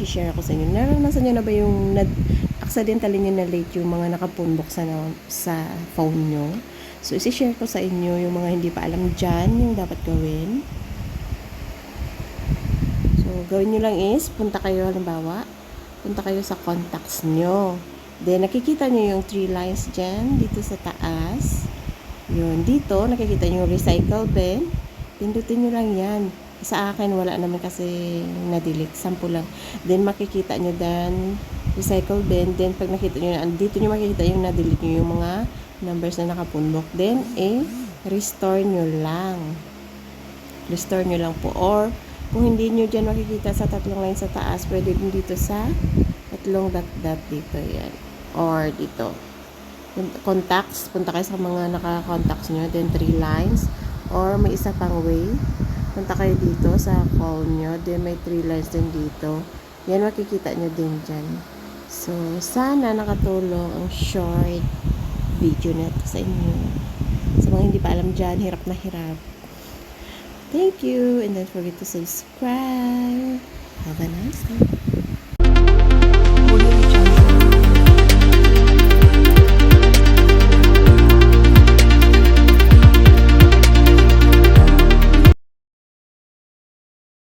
isi-share ako sa inyo. Naranasan nyo na ba yung nad accidentally nyo na late yung mga nakapunbok sa, na, sa phone nyo? So, isi-share ko sa inyo yung mga hindi pa alam dyan, yung dapat gawin. So, gawin nyo lang is, punta kayo, halimbawa, punta kayo sa contacts nyo. Then, nakikita nyo yung three lines dyan, dito sa taas. Yun, dito, nakikita nyo yung recycle bin. Pindutin nyo lang yan. Sa akin, wala naman kasi na-delete. Sample lang. Then, makikita nyo dan recycle bin. Then, pag nakita nyo na, dito nyo makikita yung na-delete nyo yung mga numbers na nakapunbok. Then, eh, restore nyo lang. Restore nyo lang po. Or, kung hindi nyo dyan makikita sa tatlong line sa taas, pwede din dito sa tatlong dot-dot dito. Yan. Or, dito. Contacts. Punta kayo sa mga naka-contacts nyo. Then, three lines. Or, may isa pang way. Punta kayo dito sa call nyo. Then, may three lines din dito. Yan, makikita nyo din dyan. So, sana nakatulong ang short video na sa inyo. Sa mga hindi pa alam dyan, hirap na hirap. Thank you. And don't forget to subscribe. Have a nice day.